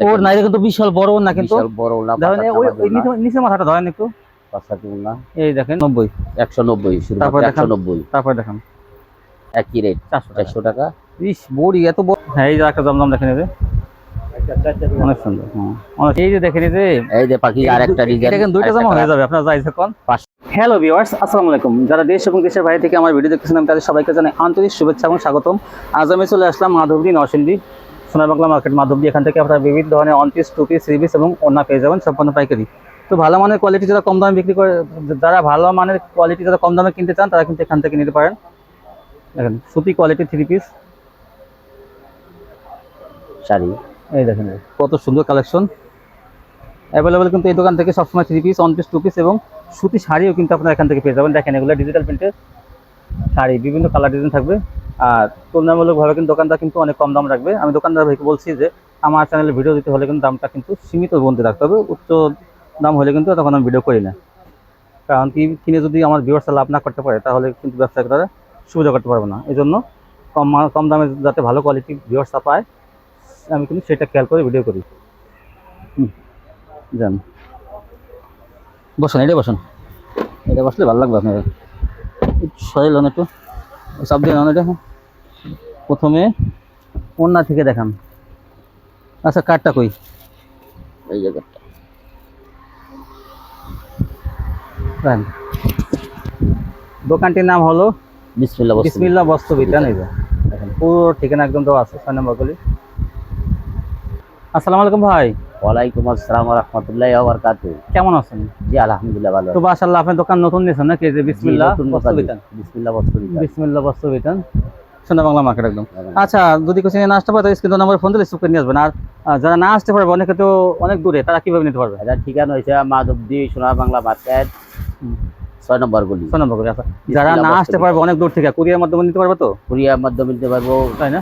ওর না এটা কিন্তু বিশাল বড় না কিন্তু। বিশাল বড় দেখেন এই- ওই ওই নিচে- নিচে মাথাটা ধরেন একটু। পাঁচশাটি ওনা এই দেখেন। নব্বই একশো নব্বই শুরু তারপর দেখান। একশো নব্বই। তারপর দেখেন। একই রেট চারশো টাকা। ইস বড়ি এত বড়। হ্যাঁ এই যে একটা জমজম দেখে নেবে অনেক সুন্দর হ্যাঁ। অনেক- এই যে দেখে নিতে এই যে পাখি আর একটা ডিজাইন দেখেন দুইটা জামা হয়ে যাবে। আপনার কোন। হ্যালো ভিউয়ার্স আসসালামু আলাইকুম। যারা দেশ এবং দেশের বাইরে থেকে আমার ভিডিও দেখতেছেন আমি তাদের সবাইকে জানাই আন্তরিক শুভেচ্ছা এবং স্বাগতম। আজ আমি চলে আসলাম মাধবদী নরসিংদী। সোনার বাংলা মার্কেট মাধবদী এখান থেকে আপনারা বিভিন্ন ধরনের one piece two piece three piece এবং অন্য পেয়ে যাবেন সম্পূর্ণ পাইকারি। তো ভালো মানের কোয়ালিটি যারা কম দামে বিক্রি করে যারা ভালো মানের কোয়ালিটি যারা কম দামে কিনতে চান তারা কিন্তু এখান থেকে নিতে পারেন। দেখেন সুতি কোয়ালিটি থ্রি পিস শাড়ি। এই দেখেন কত সুন্দর কালেকশন অ্যাভেলেবেল কিন্তু এই দোকান থেকে সবসময় three piece one piece two piece এবং সুতি শাড়িও কিন্তু আপনারা এখান থেকে পেয়ে যাবেন। দেখেন এগুলো ডিজিটাল প্রিন্টের শাড়ি বিভিন্ন কালার ডিজাইন থাকবে। তুলনামূলকভাবে কিন্তু দোকানদার কিন্তু অনেক কম দাম রাখবে। আমি দোকানদার ভাইকে বলছি যে, আমার চ্যানেলে ভিডিও দিতে হলে কিন্তু দামটা কিন্তু সীমিত বন্ধে রাখতে হবে। উচ্চ দাম হলে কিন্তু তখন আমি ভিডিও করি না। কারণ কি, কিনে যদি আমার ভিউয়ার্সরা লাভ না করতে পারে, তাহলে কিন্তু ব্যবসায়ীরা সুবিধা করতে পারবে না। এই জন্য কম কম দামে যাতে ভালো কোয়ালিটি ভিউয়ার্সরা পায়, আমি কিন্তু সেটা খেয়াল করে ভিডিও করি। যান। বসুন এটা বসুন। এটা বসলে ভালো লাগবে আপনার সরে লোন একটু। সব দিয়ে লোন এটা। হ্যাঁ। প্রথমে ওন্না থেকে দেখান। আচ্ছা কার্ডটা কই? এই জায়গাটা দোকানটির নাম হলো বিসমিল্লাহ বস্তু বিসমিল্লা বস্ত্র এই দেখেন পুরো ঠিকানা একদম দেওয়া আছে ছয় নম্বর গলি। আসসালামু আলাইকুম ভাই। ওয়ালাইকুম আসসালাম রহমতুল্লাহ বারকাতু কেমন আছেন? জি আলহামদুলিল্লাহ ভালো তো মাশাআল্লাহ আপনার দোকান নতুন নিয়েছেন নাকি? যে বিসমিল্লা নতুন বস্ত্র। বিতান বিসমিল্লাহ বস্তু বিতান। বিসমিল্লা বস্ত্র বিতান সোনা বাংলা মার্কেট একদম। আচ্ছা যদি কিছু না আসতে পারে তো স্ক্রিন নাম্বার ফোন দিলে রিসিভ নিয়ে আসবেন। আর যারা না আসতে পারবে অনেকে তো অনেক দূরে তারা কীভাবে নিতে পারবে? এটার ঠিকানা হয়েছে মাধবদী সোনার বাংলা মার্কেট ছয় নম্বর গলি। ছয় নম্বর করে আচ্ছা। যারা না আসতে পারবে অনেক দূর থেকে কুরিয়ার মাধ্যমে নিতে পারবে তো? কুরিয়ার মাধ্যমে নিতে পারব। তাই না।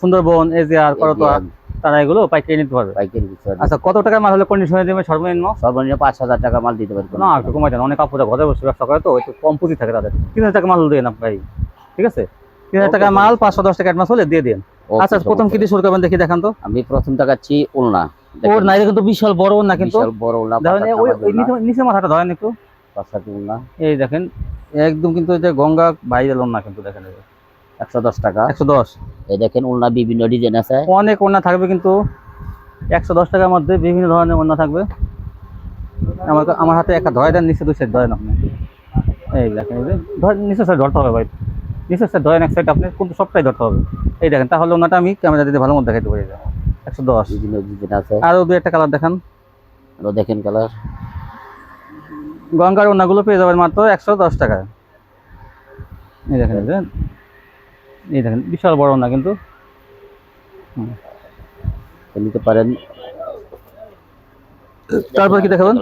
সুন্দরবন এজিআর করতোয়া তারা এগুলো পাইকারি নিতে পারবে। পাইকারি বিষয় আচ্ছা কত টাকার মাল হলে কন্ডিশনে দেবে সর্বনিম্ন? সর্বনিম্ন পাঁচ হাজার টাকা মাল দিতে পারবে। না একটু কমাই দেন অনেক আপুরা ঘরে বসে ব্যবসা করে তো একটু কম পুঁজি থাকে তাদের। তিন হাজার টাকা মাল দিয়ে না ভাই ঠিক আছে? তিন হাজার টাকা মাল পাঁচশো দশ টাকা অ্যাডভান্স হলে দিয়ে দিন আচ্ছা প্রথম কি দিয়ে শুরু করবেন দেখি দেখান তো। আমি প্রথম দেখাচ্ছি উলনা ওর না এটা কিন্তু বিশাল বড় না কিন্তু। বিশাল বড় ওই নিচে নিচে মাথাটা ধরেন একটু। এই দেখেন একদম কিন্তু যে গঙ্গা ভাইরাল ওর না কিন্তু দেখেন একশো দশ টাকা। একশো দশ। এই দেখেন উলনা বিভিন্ন ডিজাইন আছে। অনেক ওড়না থাকবে কিন্তু একশো দশ টাকার মধ্যে বিভিন্ন ধরনের ওড়না থাকবে। আমার আমার হাতে একটা ধরে দেন নিচে দুই সাইড ধরেন আপনি। এই দেখেন ধর নিচের সাইড ধরতে হবে ভাই। নিচের সাইড ধরেন এক সাইড আপনি কিন্তু সবটাই ধরতে হবে। এই দেখেন তাহলে ওনাটা আমি ক্যামেরা দিতে ভালো মতো দেখাইতে পারি। একশো দশ। আছে। আরও দু একটা কালার দেখান। আরও দেখেন কালার গঙ্গার ওনাগুলো পেয়ে যাবেন মাত্র একশো দশ টাকা এই দেখেন এই দেখেন। বিশাল বড় ওনা কিন্তু। নিতে পারেন। তারপর কি দেখাবেন?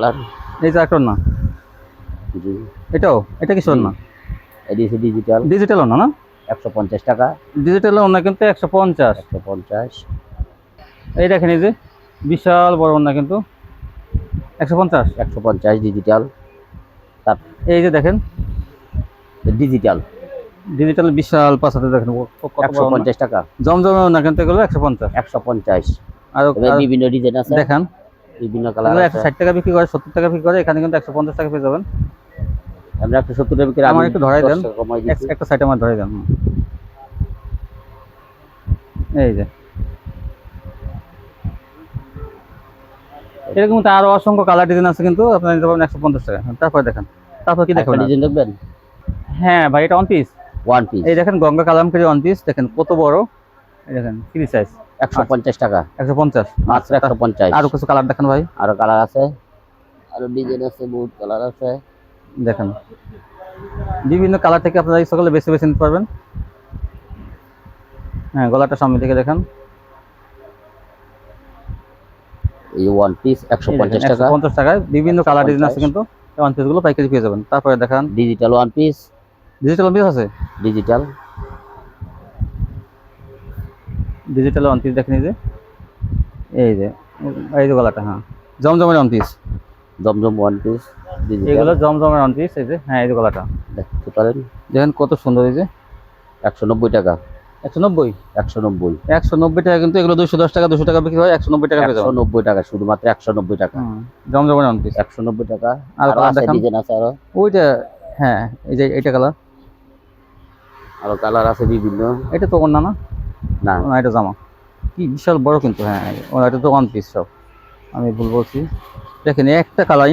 এই যে একটা না জি। এটাও? এটা কিসের না এডিসি ডিজিটাল ডিজিটাল ওনা না? একশো পঞ্চাশ টাকা। ডিজিটাল ওনা কিন্তু একশো পঞ্চাশ। একশো পঞ্চাশ। এই দেখেন এই যে বিশাল বড় ওনা কিন্তু। একশো পঞ্চাশ। একশো পঞ্চাশ ডিজিটাল এই যে দেখেন। ডিজিটাল ডিজিটাল বিশাল পাশাতে দেখেন একশো। পঞ্চাশ টাকা। জমজমে ওনা কিন্তু এগুলো একশো পঞ্চাশ। একশো পঞ্চাশ। আর বিভিন্ন ডিজাইন আছে। দেখান। বিভিন্ন কালার একশো ষাট টাকা বিক্রি করে সত্তর টাকা বিক্রি করে এখানে কিন্তু একশো পঞ্চাশ টাকা পেয়ে যাবেন। আমরা একশো সত্তর টাকা বিক্রি আমার একটু ধরাই দেন। একটা সাইড আমার ধরে দেন। এই যে। এরকম তো আরও অসংখ্য কালার ডিজাইন আছে কিন্তু আপনার নিতে পারবেন একশো পঞ্চাশ টাকা। তারপর দেখেন। তারপর কি একটা দেখবেন ডিজাইন দেখবেন? হ্যাঁ ভাই এটা অন পিস ওয়ান পিস এই দেখেন গঙ্গা কালামকারি ওয়ান পিস দেখেন কত বড়। এই দেখেন ফ্রি সাইজ একশো পঞ্চাশ টাকা। একশো পঞ্চাশ। মাত্র একশো পঞ্চাশ। আরও কিছু কালার দেখেন ভাই। আরও কালার আছে। আরও ডিজাইন আছে বহুত কালার আছে। দেখেন। বিভিন্ন কালার থেকে আপনারা সকলে বেছে বেছে নিতে পারবেন। হ্যাঁ গলাটা সামনে থেকে দেখেন। এই ওয়ান পিস একশো পঞ্চাশ টাকা। পঞ্চাশ টাকায় বিভিন্ন কালার ডিজাইন আছে কিন্তু ওয়ান পিসগুলো পাইকারি পেয়ে যাবেন। তারপরে দেখান। Digital one piece digital piece আছে? ডিজিটাল ডিজিটাল ওয়ান পিস দেখেন এই যে। এই যে এই যে গলাটা হ্যাঁ। জমজমের one piece Zamzam one piece এগুলো জমজমের ওয়ান পিস এই যে হ্যাঁ এই যে গলাটা। দেখতে পারেন। দেখেন কত সুন্দর এই যে। একশো নব্বই টাকা। একশো নব্বই? একশো নব্বই। একশো নব্বই টাকা কিন্তু এগুলো দুশো দশ টাকা দুশো টাকা বিক্রি হয় একশো নব্বই টাকা পেয়ে একশো নব্বই টাকা শুধুমাত্র একশো নব্বই টাকা। জমজমের অন পিস একশো নব্বই টাকা। আর ডিজাইন আছে আরও। ওইটা হ্যাঁ এই যে এটা কালার আরও কালার আছে বিভিন্ন। এটা তো অন্য না? না। না এটা জামা। কি বিশাল বড় কিন্তু হ্যাঁ এটা তো ওয়ান পিস সব। আমি ভুল বলছি। দেখেন একটা কালার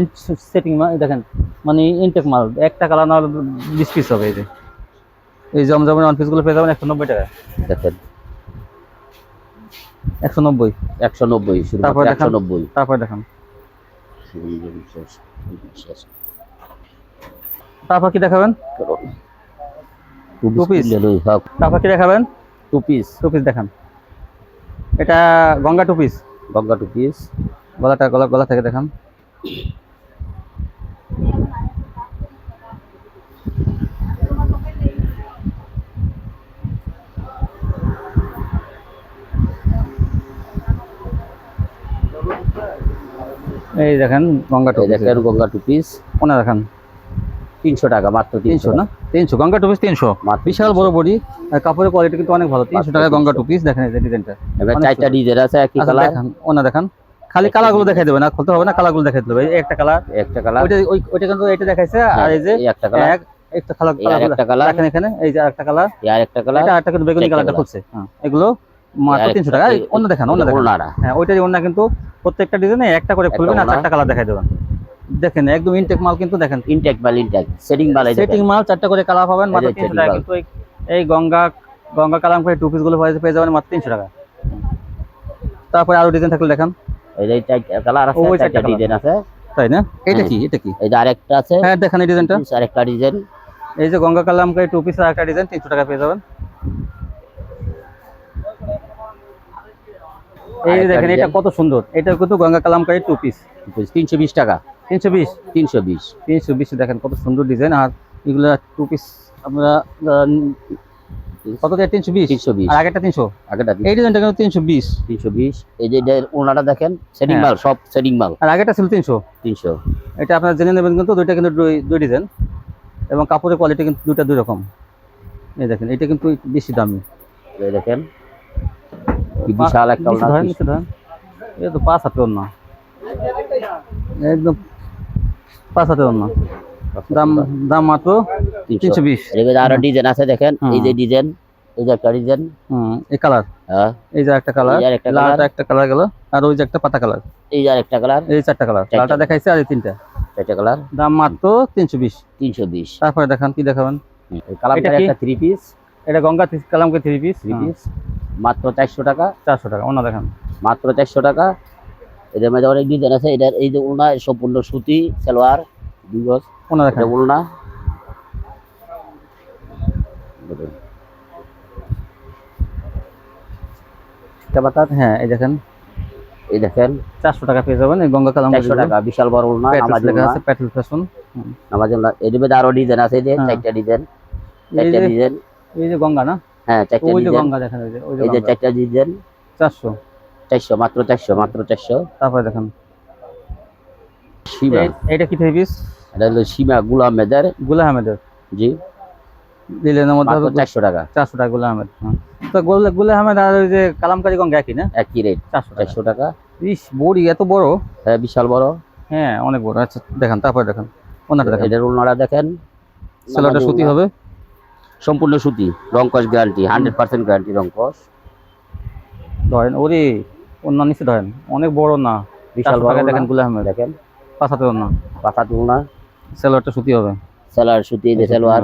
সেটিং দেখেন মানে ইনটেক মাল একটা কালার না হলে বিশ পিস হবে এই যে। এই জমজমের ওয়ান পিসগুলো পেয়ে যাবেন একশো নব্বই টাকা। দেখেন। একশো নব্বই। একশো নব্বই তারপর একশো নব্বই। তারপরে দেখান। তারপর কি দেখাবেন? টু পিস তারপর কি দেখাবেন? টু পিস টু পিস দেখান। এটা Ganga two piece Ganga two piece গলাটা গলা গলা থেকে দেখান। এই দেখেন গঙ্গা টু এই দেখেন গঙ্গা টু পিস। কোনে দেখান। তিনশো টাকা মাত্র তিনশো। না? তিনশো গঙ্গা টু পিস তিনশো। বিশাল বড় বডি। কাপড়ের কোয়ালিটি কিন্তু অনেক ভালো। তিনশো টাকা গঙ্গা টু পিস দেখেন এই ডিজাইনটা চারটা ডিজাইন আছে একই আচ্ছা কালার ওনা দেখান। খালি কালারগুলো দেখাই দেবেন না খুলতে হবে না কালারগুলো দেখাই দেবে এই একটা কালার একটা কালার। ওইটা ওই ওইটা কিন্তু এটা দেখাইছে আর এই যে একটা কালার। এক একটা কালার এই আর একটা কালার। দেখেন এখানে এই যে একটা কালার। আর একটা কালার। এটা একটা কিন্তু বেগুনি কালারটা খুলছে। হ্যাঁ এগুলো মাত্র আর তিনশো একটা- টাকা। অন্য দেখান অন্য দেখান। হ্যাঁ ওইটারই অন্য কিন্তু প্রত্যেকটা ডিজাইনে একটা করে খুলবেন আর। চারটা কালার দেখাই দেবেন। দেখেন একদম ইনটেক মাল কিন্তু দেখেন। ইনটেক মাল ইনটেক সেটিং মাল এই দেখেন। সেটিং মাল চারটা করে কালার পাবেন মাত্র এই যে তিনশো setting টাকা। কিন্তু এই- এই গঙ্গা গঙ্গা কালাম করে টু পিসগুলো পেয়ে পেয়ে যাবেন মাত্র তিনশো টাকা। তারপরে আরও ডিজাইন থাকলে দেখান। এই যে কালার আছে চারটা চারটা ডিজাইন আছে। তাই না? এটা। কি? এটা কি? এই যে আরেকটা আছে। হ্যাঁ দেখেন এই ডিজাইনটা আরেকটা ডিজাইন এই যে গঙ্গা কালাম টু পিস আর ডিজাইন তিনশো টাকা পেয়ে যাবেন। এই দেখেন এটা কত সুন্দর। এটা কিন্তু গঙ্গা কালামকারী টু পিস তিনশো বিশ টাকা। তিনশো বিশ? তিনশো বিশ। তিনশো বিশ দেখেন কত সুন্দর ডিজাইন আর এগুলো টু পিস আমরা কত দিয়ে? তিনশো বিশ? তিনশো বিশ। আর আগেরটা তিনশো? আগেটা এই ডিজাইনটা কিন্তু তিনশো বিশ। তিনশো বিশ। এই যে ওনাটা দেখেন সেটিং হ্যাঁ। মাল সব সেটিং মাল আর আগেরটা ছিল তিনশো। তিনশো। এটা আপনারা জেনে নেবেন কিন্তু দুইটা কিন্তু দুই দুই ডিজাইন। এবং কাপড়ের কোয়ালিটি কিন্তু দুইটা দুই রকম। এই দেখেন এটা কিন্তু বেশি দামি। এই দেখেন বিশাল একটা। এটা তো পাঁচ হাতের না একদম পাঁচ হাতের না দাম দাম মাত্র তিনশো। বিশ। এর আরও ডিজাইন আছে দেখেন। এই যে ডিজাইন এই যে একটা ডিজাইন। হুম এই কালার। হ্যাঁ। এই যে একটা কালার। লালটা একটা কালার গেল আর ওই যে একটা পাতা কালার। এই যে আরেকটা কালার। এই চারটা কালার। চারটা। লালটা দেখাইছে আর এই তিনটা। একটা কালার। দাম মাত্র তিনশো বিশ। তিনশো বিশ। তারপরে দেখান কি দেখাবেন? এটা একটা থ্রি পিস এটা গঙ্গা কালামকে থ্রি পিস থ্রি পিস মাত্র চারশো টাকা। চারশো টাকা অন্য দেখান। মাত্র চারশো টাকা। এদের মধ্যে অনেক ডিজাইন আছে। এটার এই যে উলনা সম্পূর্ণ সুতি সালোয়ার। দুই গজ। অন্য দেখান? এটা উলনা হ্যাঁ এই দেখেন। এই দেখেন। চারশো টাকা পেয়ে যাবেন এই গঙ্গা কালাম চারশো টাকা বিশাল বড় উলনা নামাজ লেখা আছে প্যাটেল ফ্যাশন। নামাজ উলনা এদের মধ্যে আরও ডিজাইন আছে এই যে। চারটা ডিজাইন। চারটা ডিজাইন। এই যে গঙ্গা না? হ্যাঁ চারটা ওই যে গঙ্গা দেখেন ওই যে এই যে চারটা ডিজাইন। চারশো। চারশো মাত্র চারশো মাত্র চারশো। তারপরে দেখেন। এইটা কি থ্রি পিস এটা হলো সীমা গুলাম মেদারগুলা আহমেদের জি। দিলেন মধ্যে হবে চারশো টাকা। চারশো টাকা গুলা আহমেদ হ্যাঁ। তো গুলা গুলা আহমেদ আর ওই যে কালামকারী গঙ্গা একই না? একই রেট চারশো টাকা। চারশো টাকা। ইস বড়ি এত বড়? হ্যাঁ বিশাল বড়। হ্যাঁ অনেক বড়। আচ্ছা দেখান তারপরে দেখান। ওনাটা দেখান। এটার উলনাটা দেখেন। সেলোটা সুতি হবে? সম্পূর্ণ সুতি। রংকশ গ্যারান্টি হান্ড্রেড পার্সেন্ট গ্যারান্টি রংকশ ধরেন ওরে অন্য নিচে ধরেন। অনেক বড় না। বিশাল বড় দেখেনগুলা আহমেদ দেখেন। অন্য পাতা তুলনা সেলোয়ারটা সুতি হবে। সেলার সুতি যে সেলোয়ার।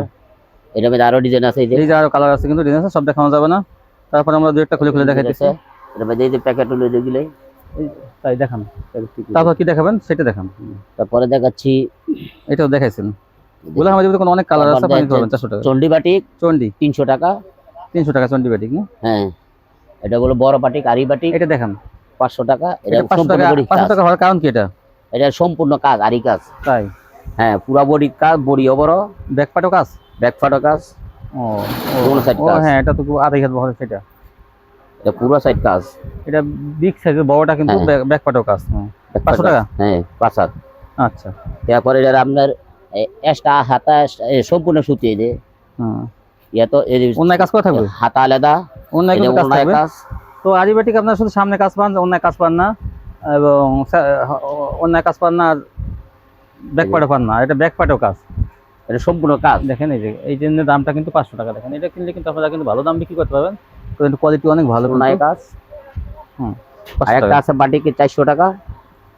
এটার মধ্যে আরও ডিজাইন আছে এই যে এই যে আরও কালার আছে কিন্তু ডিজাইন আছে সব দেখানো যাবে না। তারপর আমরা দু একটা খুলে খুলে দেখাইতেছি। এটার মধ্যে এই যে প্যাকেট হলো যেগুলো। তাই দেখান। তারপর কি দেখাবেন? সেটা দেখান। তারপরে দেখাচ্ছি এটাও দেখাইছেন। গুলা আমাদের কোনো অনেক কালার আছে পানি পাবেন চারশো টাকা। চন্ডি বাটিক চন্ডি তিনশো টাকা। তিনশো টাকা চন্ডি ব্যাটিক না? হ্যাঁ। এটা হলো বড় বাটিক আরি বাটিক এটা দেখান। পাঁচশো টাকা। এটা এটা পাঁচশো সম্পূর্ণ টাকা বডি পাঁচশো কাজ। টাকা হওয়ার কারণ কি এটা? এটা সম্পূর্ণ কাজ আরি কাজ। তাই। হ্যাঁ পুরা বডি কাজ বড় ব্যাকপাটও কাজ ব্যাক ফাটো কাজ ও side ও কাজ। হ্যাঁ এটা তো আড়াই হাত বহর সেটা এটা পুরো সাইড কাজ এটা বিগ সাইজের বড়টা কিন্তু। ব্যাকপাটও কাজ হ্যাঁ। back পাঁচশো photo টাকা? হ্যাঁ পাঁচ হাত আচ্ছা তারপরে এটা আপনার এক্সট্রা হাতা সম্পূর্ণ সুতি এই যে ইয়া তো এই যে অন্যায় কাজ করে থাকবে হাতা আলাদা কিন্তু কাজ তো আরিবাটিক আপনার শুধু সামনে কাজ পান অন্য কাজ পান না এবং অন্য কাজ পান না আর ব্যাক পার্টও পান না এটা ব্যাক পার্টেও কাজ। এটা সম্পূর্ণ কাজ। দেখেন এই যে এই জন্য দামটা কিন্তু পাঁচশো টাকা। দেখেন এটা কিনলে কিন্তু আপনারা কিন্তু ভালো দাম বিক্রি করতে পারবেন। কিন্তু কোয়ালিটি অনেক ভালো। কিন্তু। কাজ। হুম একটা আছে বাটিকে চারশো টাকা।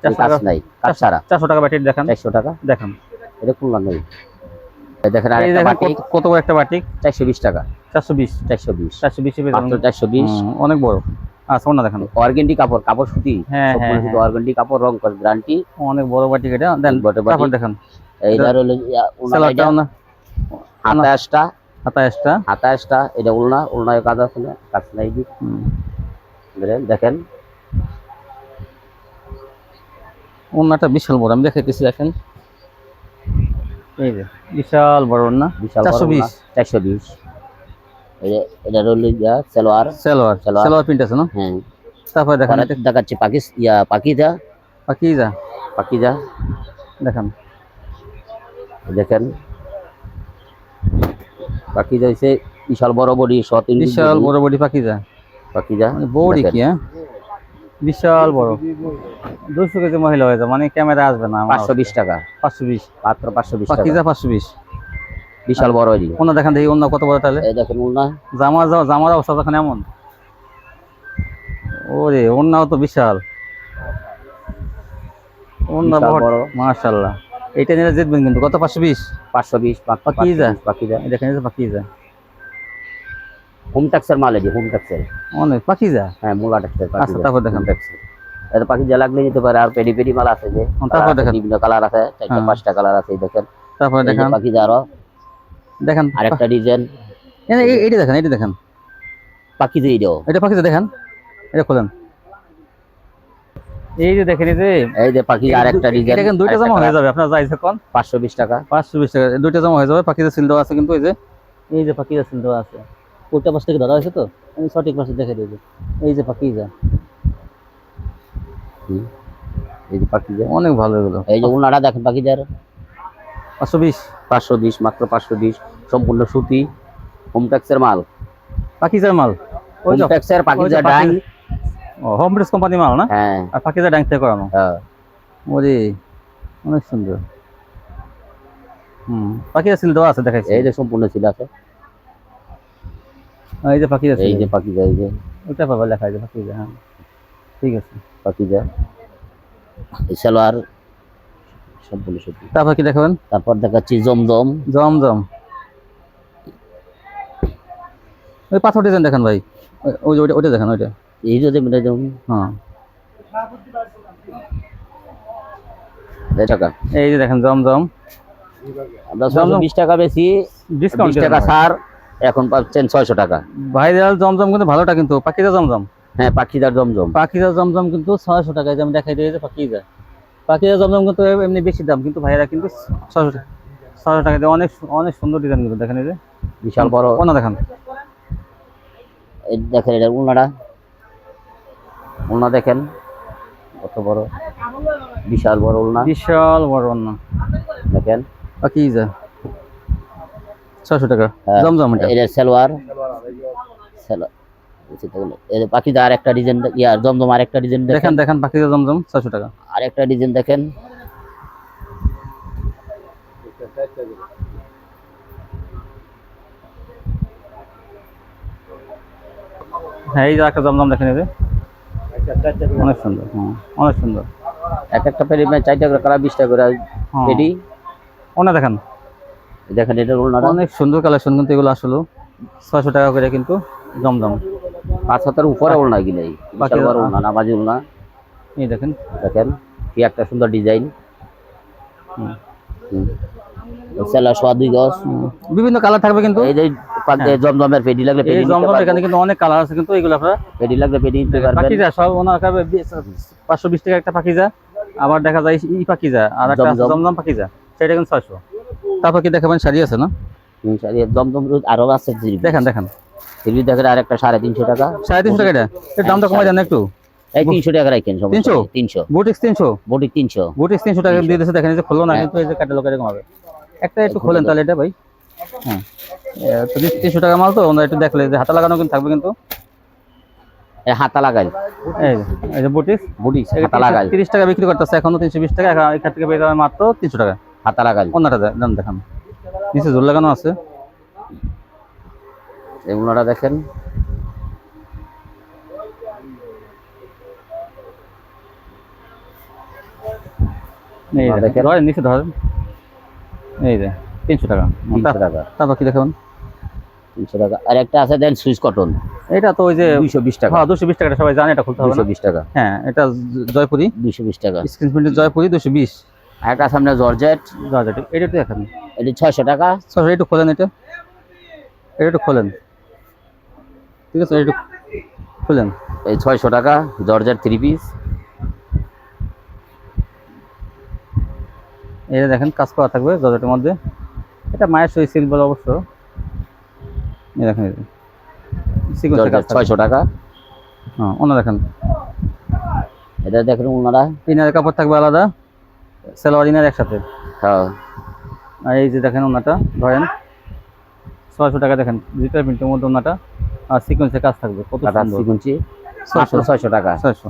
চারশো কাজ টাকা। নাই কাজ ছাড়া। চারশো টাকা ব্যাটির দেখান। চারশো টাকা। দেখান। এটা খুলনা নেই। দেখেন আর এই একটা দেখেন বাটিক। কত- কত বড় একটা বাটিক? চারশো বিশ টাকা। চারশো বিশ। চারশো বিশ। চারশো বিশ চারশো বিশ। অনেক বড়। আচ্ছা অন্য দেখান। অর্গেন্ডি কাপড় কাপড় সুতি হ্যাঁ, হ্যাঁ, অর্গেন্ডি কাপড় রং করে গ্যারান্টি। অনেক বড় বাটিক এটা দেন বড় দেখান। হলো এটা, উলনা উলনায় কাজ আছে না কাজ নাই দি দেখেন। ওনাটা বিশাল বড় আমি দেখাইতেছি দেখেন। এই যে বিশাল বড় ওনা বিশাল চারশো বিশ। চারশো বিশ। এটা হলো ইয়া সালোয়ার। সালোয়ার। সালোয়ার। সালোয়ার প্রিন্ট আছে না হ্যাঁ। তারপরে দেখেন। দেখাচ্ছি পাকিস ইয়া পাকিজা। কি যা পাকিজা। দেখেন। দেখেন। পাকিজা হচ্ছে বিশাল বড় বডি শত বিশাল বড়। বডি যা পাকিজা। মানে বডি কি হ্যাঁ? বিশাল বড়। দুশো কেজি মহিলা হয়ে যায় মানে ক্যামেরা আসবে না পাঁচশো বিশ টাকা। পাঁচশো বিশ। মাত্র পাঁচশো বিশ যা পাঁচশো বিশ। বিশাল বড় এটি অন্য দেখেন দেখি অন্য কত বড় তাহলে? এই দেখেন উলনা জামা যাও জামার অবস্থা তখন এমন। ওরে অন্যও তো বিশাল। অন্য বড়। মাশাল্লাহ এইটা নিয়ে জিতবেন কিন্তু। কত? পাঁচশো বিশ? পাঁচশো বিশ এই দেখেন এই যে যা হোম ট্যাক্সের মাল এটি হোম ট্যাক্সের। অনেক পাখি যা হ্যাঁ মূলা ট্যাক্সের আচ্ছা, তারপর দেখেন। এটা পাখি যা লাগলে নিতে পারে। আর পেডি পেডি মাল আছে যে। তারপর দেখেন। বিভিন্ন কালার আছে চারটা হ্যাঁ। পাঁচটা কালার আছে এই দেখেন। তারপরে দেখেন। পাখি যা আরও দেখেন। আরেকটা ডিজাইন এই- এই- এইটা দেখেন এইটা দেখেন। পাখি যে এটাও এটা পাখি যা দেখেন। এটা খোলেন। এই যে দেখেন এই যে এই যে পাখি আরেকটা ডিজাইন কিন্তু দুইটা জামা হয়ে যাবে আপনার যাইছে কোন পাঁচশো বিশ টাকা। পাঁচশো বিশ টাকা। দুইটা জামা হয়ে যাবে পাখিদের সিল দেওয়া আছে কিন্তু এই যে। এই যে পাখিদের সিল দেওয়া আছে। ওইটা পাশ থেকে ধরা হয়েছে তো? আমি সঠিক পাশে দেখে দিয়েছি। এই যে পাখি যা। এই যে পাখি যা অনেক ভালো এগুলো। এই যে উনারা দেখেন পাখি যার পাঁচশো বিশ পাঁচশো বিশ মাত্র পাঁচশো বিশ সম্পূর্ণ সুতি। হোম ট্যাক্সের মাল। পাখিজার মাল। ওই হোম যে ট্যাক্সের পাখি ওই যে যা ডাং। ও হোম ব্রিজ কোম্পানি মাল না? হ্যাঁ। আর পাখিজার ড্যাং থেকে করানো? হ্যাঁ। ওরে অনেক সুন্দর। হুম পাখিজার সিল দেওয়া আছে দেখাইছি। এই যে সম্পূর্ণ ছিল আছে। এই যে পাখিজার এই যে যা এই যে। ওইটা পাবে লেখা আছে পাখিজা হ্যাঁ। ঠিক আছে। যা এই সালোয়ার সম্পূর্ণ সুতি তারপর কি দেখাবেন? তারপর দেখাচ্ছি জমজম। জমজম। ওই পাথর ডিজাইন দেখেন ভাই। ওই- যে ওইটা ওইটা দেখেন ওইটা। এই যে হ্যাঁ। এই যে দেখেন জমজম। আমরা ছয়শো বিশ টাকা বেশি ডিসকাউন্ট বিশ টাকা ছাড় এখন পাচ্ছেন ছয়শো টাকা। ভাইরাল জমজম কিন্তু ভালোটা কিন্তু পাখিজা জমজম। হ্যাঁ পাখিদার জমজম। জমজম কিন্তু ছয়শো টাকায় যে আমি দেখাই পাখিজা পাখিজা জমজম কিন্তু এমনি বেশি দাম কিন্তু ভাইরা কিন্তু ছয়শো ছয়শো টাকা দিয়ে অনেক অনেক সুন্দর ডিজাইন কিন্তু দেখেন এই যে। বিশাল বড়। অন্য দেখান। এই দেখেন এটা উলনাটা উলনা দেখেন কত বড়। বিশাল বড় উলনা বিশাল বড় অন্য দেখেন। পাখিজা ছয়শো টাকা। হ্যাঁ, জমজম এটা। সালোয়ার। সালোয়ার পাখিদা আর একটা ডিজাইন ইয়া জমজম আর একটা ডিজাইন দেখেন। দেখেন দেখেন জমজম ছয়শো টাকা। আর একটা ডিজাইন দেখেন। হ্যাঁ এই যে একটা জমজম দেখে নেবে অনেক সুন্দর হ্যাঁ অনেক সুন্দর। এক একটা পেডি মানে চারটা করে কালার বিশটা করে হ্যাঁ। পেডি। অন্য দেখেন। দেখেন এটা অনেক সুন্দর কালেকশন কিন্তু এগুলো আসলো। ছয়শো টাকা করে কিন্তু জমজম। পাঁচ হাতের উপরে গিলে নামাজি উলনা এই দেখেন। দেখেন কি একটা সুন্দর ডিজাইন। সোয়া দুই গজ। বিভিন্ন কালার থাকবে কিন্তু। এই যে জমজমের পেডি লাগলে হ্যাঁ। পেডি নিতে জমজম এখানে কিন্তু অনেক কালার আছে কিন্তু এগুলো আপনারা পেডি লাগলে পেডি নিতে পারবেন। পাখিজা সব ওনার কাছে পাঁচশো বিশ টাকা একটা পাখিজা আবার দেখা যায় ই পাখিজা আর একটা জমজম। পাখিজা সেটা কিন্তু ছয়শো। তারপর কি দেখাবেন শাড়ি আছে না? শাড়ি জমজম আরও আছে। দেখেন দেখেন। দেখেন আর একটা সাড়ে তিনশো টাকা। সাড়ে তিনশো টাকা এটা? এর দামটা কমাই দেন একটু? এই তিনশো টাকা রাখেন তিনশো? তিনশো। বুটিক্স তিনশো? বডি তিনশো। বুটিক্স তিনশো টাকা দিয়ে দিয়েছে দেখেন যে খুললো না হ্যাঁ। কিন্তু এই যে ক্যাটালগ এরকম হবে। একটা একটু খোলেন তাহলে এটা ভাই। হ্যাঁ। তিনশো টাকা মাল তো ওনারা একটু দেখলে যে হাতে লাগানো কিন্তু থাকবে কিন্তু। এটা হাতা লাগাই। এই যে, এই বুটিক্স। হাতা লাগাই। তিরিশ টাকা বিক্রি করতেছে এখনও তিনশো বিশ টাকা এখান থেকে পেয়ে মাত্র তিনশো টাকা। হাতা লাগাই। অন্যটা দাম দেখান। নিচে জোর লাগানো আছে। এই আর দেখেন। নিচে ধরেন। এই যে তিনশো টাকা। তিনশো টাকা। তারপর কি দেখাবেন তিনশো টাকা। আর একটা আছে দেন সুইচ কটন। এটা তো ওই যে দুইশো বিশ টাকা। হ্যাঁ দুশো বিশ টাকা সবাই জানে এটা খুলতে হবে বিশ টাকা। হ্যাঁ এটা জয়পুরি। বিশ টাকা। স্ক্রিন প্রিন্টের জয়পুরি দুশো বিশ। আর একটা সামনে জর্জেট। জর্জেট এটা একটু দেখান। এটি ছয়শো টাকা। সরি একটু খোলেন এটা। এটা একটু খোলেন। ঠিক আছে এটা একটু খোলেন এই ছয়শো টাকা জর্জেট থ্রি পিস এটা দেখেন কাজ করা থাকবে জর্জেটের মধ্যে। এটা মায়ের সই সিল বলে অবশ্য। দেখেন। ছয়শো টাকা। হ্যাঁ অন্য দেখেন। এটা দেখেন ওনারা। ইনারের কাপড় থাকবে আলাদা সেলোয়ার ইনার একসাথে। হ্যাঁ। আর এই যে দেখেন ওনাটা ধরেন। ছয়শো টাকা দেখেন ডিজিটাল প্রিন্টের মধ্যে ওনাটা। আর সিকোয়েন্সের কাজ থাকবে। কত সুন্দর। সিকুঞ্চি ছয়শো। মাত্র ছয়শো টাকা। ছয়শো।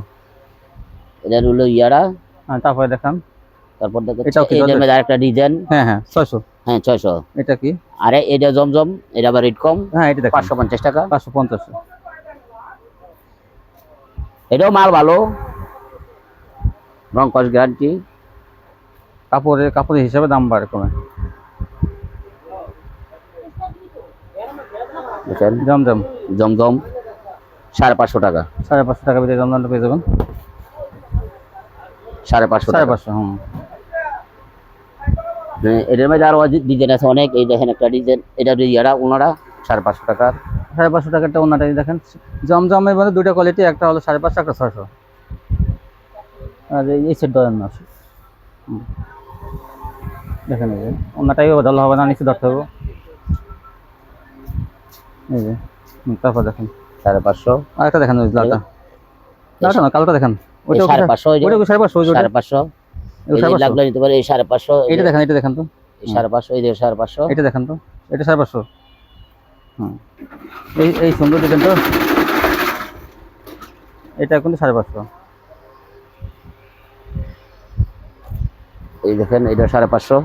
এটা হলো ইয়ারা। হ্যাঁ তারপরে দেখান। তারপর এটার মধ্যে আরেকটা ডিজাইন হ্যাঁ হ্যাঁ ছয়শো। হ্যাঁ ছয়শো। এটা কি? আরে এটা জমজম এটা আবার রেট কম। হ্যাঁ এটা দেখেন। পাঁচশো পঞ্চাশ টাকা। পাঁচশো পঞ্চাশ। এটাও মাল ভালো। রং কস গ্যারান্টি কাপড়ের কাপড়ের হিসাবে দাম বাড়ে কমে। দেখেন জমজম। জমজম। সাড়ে পাঁচশো টাকা। সাড়ে পাঁচশো টাকা ভিতরে জমজমটা পেয়ে যাবেন। সাড়ে পাঁচশো সাড়ে পাঁচশো হুম। হ্যাঁ, এটার মধ্যে আরও ডিজাইন আছে অনেক। এই দেখেন একটা ডিজাইন এটা ইয়ারা ওনারা সাড়ে পাঁচশো টাকার। সাড়ে পাঁচশো টাকারটা ওনাটাই দেখেন। জমজমের মধ্যে দুটো কোয়ালিটি একটা হলো সাড়ে পাঁচশো একটা ছয়শো। আর এই- সেট ধরেন না। হুম। দেখেন ওনাটাই বদল হবে না নিচে ধরতে হবে। এই যে তারপর দেখেন। সাড়ে পাঁচশো। আর একটা দেখেন ওই লালটা। লালটা না কালোটা দেখেন। ওইটা সাড়ে পাঁচশো ওইটা সাড়ে পাঁচশো সাড়ে পাঁচশো। লাগলে নিতে পারে এই সাড়ে পাঁচশো এটা দেখেন এটা দেখেন তো। এই সাড়ে পাঁচশো এই সাড়ে পাঁচশো। এটা দেখেন তো এটা সাড়ে পাঁচশো। হুম। এই এই সুন্দর দেখেন তো। এটা কিন্তু সাড়ে পাঁচশো। এই দেখেন এটা সাড়ে পাঁচশো।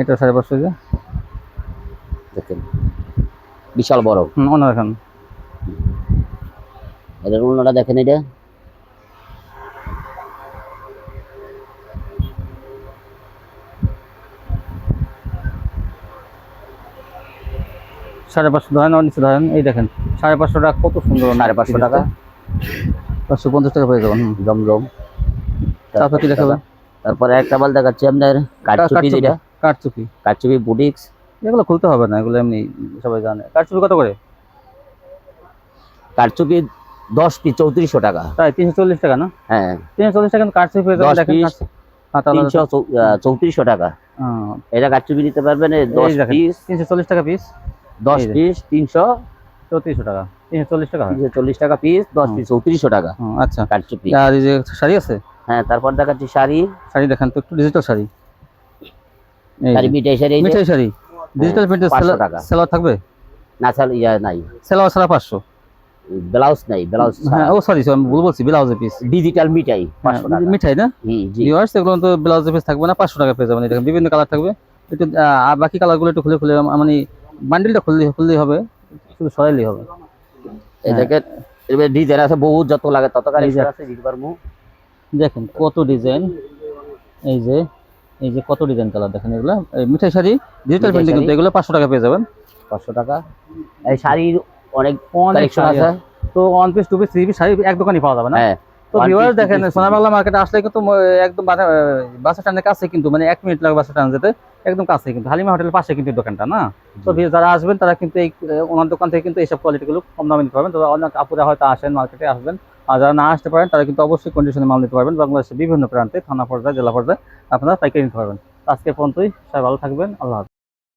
এটা সাড়ে পাঁচশো যে। দেখেন। বিশাল বড়। অন্য দেখেন এটার উন্নটা দেখেন এটা সাড়ে পাঁচশো ধরেন আর নিচে ধরেন এই দেখেন সাড়ে পাঁচশো টাকা কত সুন্দর সাড়ে পাঁচশো টাকা। পাঁচশো পঞ্চাশ টাকা পেয়ে যাবেন জমজম। তারপর কি দেখাবে তারপরে একটা মাল দেখাচ্ছি আপনার কাঠচুপি যেটা। কাঠচুপি। কাঠচুপি বুটিক্স। এগুলো খুলতে হবে না এগুলো এমনি সবাই জানে। কাঠচুপি কত করে? কাঠচুপি দশ পিস চৌত্রিশশো টাকা। তাই তিনশো চল্লিশ টাকা না? হ্যাঁ। তিনশো চল্লিশ টাকা দশ পিস হ্যাঁ, তিনশো চৌত্রিশশো টাকা। এটা কাঠচুপি নিতে পারবেন দশ পিস। তিনশো চল্লিশ টাকা পিস। দশ পিস তিনশো। চৌত্রিশশো টাকা তিনশো চল্লিশ টাকা তিনশো চল্লিশ টাকা পিস দশ পিস চৌত্রিশশো টাকা। আচ্ছা। কাঠচুপি আর এই যে শাড়ি আছে? হ্যাঁ তারপর দেখাচ্ছি শাড়ি। শাড়ি দেখান তো একটু ডিজিটাল শাড়ি। শাড়ি মিঠাই শাড়ি মিঠাই শাড়ি। ডিজিটাল প্রিন্টের 500 টাকা। সেলার থাকবে? না চাল ইয়া নাই। সেলার সাড়ে পাঁচশো? ব্লাউজ নাই ব্লাউজ হ্যাঁ ও সরি আমি ভুল বলছি ব্লাউজের পিস ডিজিটাল মিঠাই টাকা। মিঠাই না? ভিউয়ার্স এগুলো তো ব্লাউজের পিস থাকবে না পাঁচশো টাকা পেয়ে যাবেন এরকম বিভিন্ন কালার থাকবে। একটু আর বাকি কালারগুলো একটু খুলে খুলে মানে বান্ডিলটা খুললে খুললেই হবে শুধু সরাইলেই হবে। এই দেখেন এবার ডিজাইন আছে বহুত যত লাগে তত কালেকশন আছে দেখেন কত ডিজাইন এই যে এই যে কত ডিজাইন কালার দেখেন এগুলো? এই মিঠাই শাড়ি ডিজিটাল প্রিন্টিং কিন্তু এগুলো পাঁচশো টাকা পেয়ে যাবেন। পাঁচশো টাকা। এই শাড়ির অনেক কালেকশন আছে। তো one piece two piece three piece sari এক দোকানই পাওয়া যাবে না? হ্যাঁ। তো ভিউয়ার দেখেন piece, সোনা বাংলা মার্কেটে আসলে কিন্তু একদম বাস স্ট্যান্ডের কাছে কিন্তু মানে এক মিনিট লাগে বাস স্ট্যান্ড যেতে একদম কাছে কিন্তু হালিমা হোটেলের পাশে কিন্তু দোকানটা না? তো যারা আসবেন তারা কিন্তু এই ওনার দোকান থেকে কিন্তু এইসব কোয়ালিটিগুলো কম দামে নিতে পারবেন। তো অনেক আপুরা হয়তো আসেন মার্কেটে আসবেন। আর যারা না আসতে পারেন, তারা কিন্তু অবশ্যই কন্ডিশনে মাল নিতে পারবেন। বাংলাদেশের বিভিন্ন প্রান্তে, থানা পর্যায়ে, জেলা পর্যায়ে আপনারা পাইকারি নিতে পারবেন। আজকে পর্যন্তই। সবাই ভালো থাকবেন। আল্লাহ